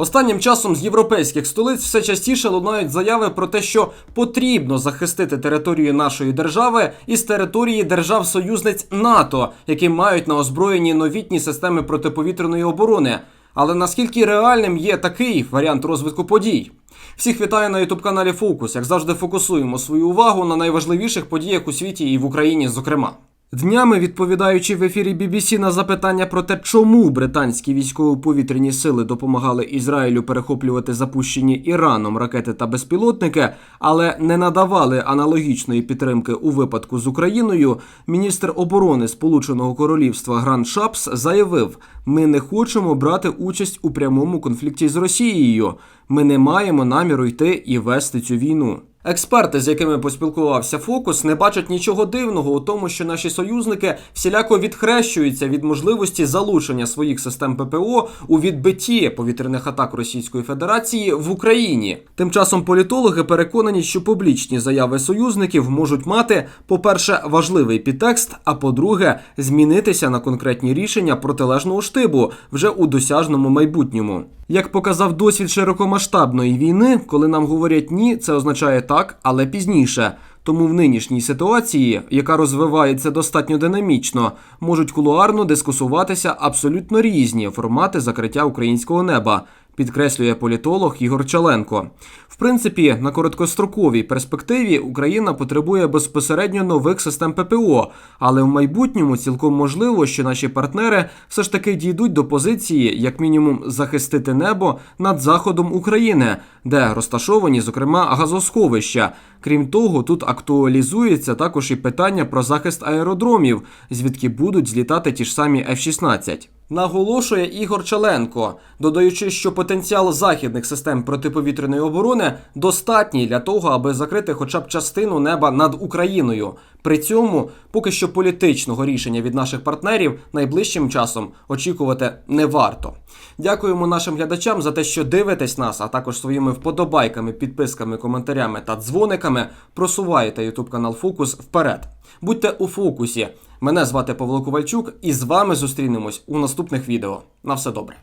Останнім часом з європейських столиць все частіше лунають заяви про те, що потрібно захистити територію нашої держави із території держав-союзниць НАТО, які мають на озброєнні новітні системи протиповітряної оборони. Але наскільки реальним є такий варіант розвитку подій? Всіх вітаю на ютуб каналі Фокус. Як завжди, фокусуємо свою увагу на найважливіших подіях у світі і в Україні, зокрема. Днями, відповідаючи в ефірі BBC на запитання про те, чому британські військово-повітряні сили допомагали Ізраїлю перехоплювати запущені Іраном ракети та безпілотники, але не надавали аналогічної підтримки у випадку з Україною, міністр оборони Сполученого Королівства Гран Шапс заявив: ми не хочемо брати участь у прямому конфлікті з Росією. Ми не маємо наміру йти і вести цю війну. Експерти, з якими поспілкувався Фокус, не бачать нічого дивного у тому, що наші союзники всіляко відхрещуються від можливості залучення своїх систем ППО у відбитті повітряних атак Російської Федерації в Україні. Тим часом політологи переконані, що публічні заяви союзників можуть мати, по-перше, важливий підтекст, а по-друге, змінитися на конкретні рішення протилежного штибу вже у досяжному майбутньому. Як показав досвід широкомасштабної війни, коли нам говорять ні, це означає так, але пізніше. Тому в нинішній ситуації, яка розвивається достатньо динамічно, можуть кулуарно дискусуватися абсолютно різні формати закриття українського неба. Підкреслює політолог Ігор Чаленко. В принципі, на короткостроковій перспективі Україна потребує безпосередньо нових систем ППО, але в майбутньому цілком можливо, що наші партнери все ж таки дійдуть до позиції, як мінімум, захистити небо над заходом України, де розташовані, зокрема, газосховища. Крім того, тут актуалізується також і питання про захист аеродромів, звідки будуть злітати ті ж самі F-16. Наголошує Ігор Чаленко, додаючи, що потенціал західних систем протиповітряної оборони достатній для того, аби закрити хоча б частину неба над Україною. При цьому поки що політичного рішення від наших партнерів найближчим часом очікувати не варто. Дякуємо нашим глядачам за те, що дивитесь нас, а також своїми вподобайками, підписками, коментарями та дзвониками просуваєте YouTube канал Фокус вперед. Будьте у фокусі. Мене звати Павло Ковальчук, і з вами зустрінемось у наступних відео. На все добре.